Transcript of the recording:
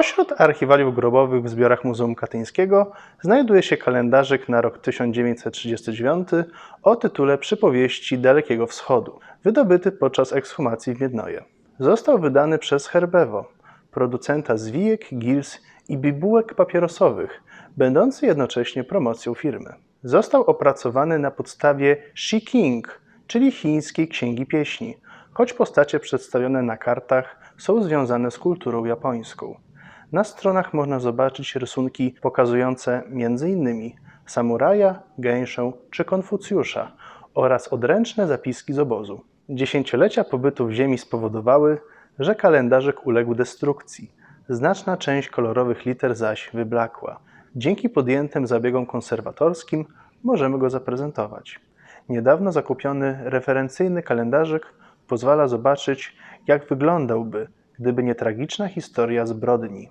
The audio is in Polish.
Pośród archiwaliów grobowych w zbiorach Muzeum Katyńskiego znajduje się kalendarzyk na rok 1939 o tytule Przypowieści Dalekiego Wschodu, wydobyty podczas ekshumacji w Miednoje. Został wydany przez Herbewo, producenta zwijek, gils i bibułek papierosowych, będący jednocześnie promocją firmy. Został opracowany na podstawie Shi King, czyli chińskiej księgi pieśni, choć postacie przedstawione na kartach są związane z kulturą japońską. Na stronach można zobaczyć rysunki pokazujące m.in. samuraja, gęszę czy Konfucjusza oraz odręczne zapiski z obozu. Dziesięciolecia pobytu w ziemi spowodowały, że kalendarzyk uległ destrukcji. Znaczna część kolorowych liter zaś wyblakła. Dzięki podjętym zabiegom konserwatorskim możemy go zaprezentować. Niedawno zakupiony referencyjny kalendarzyk pozwala zobaczyć, jak wyglądałby, gdyby nie tragiczna historia zbrodni.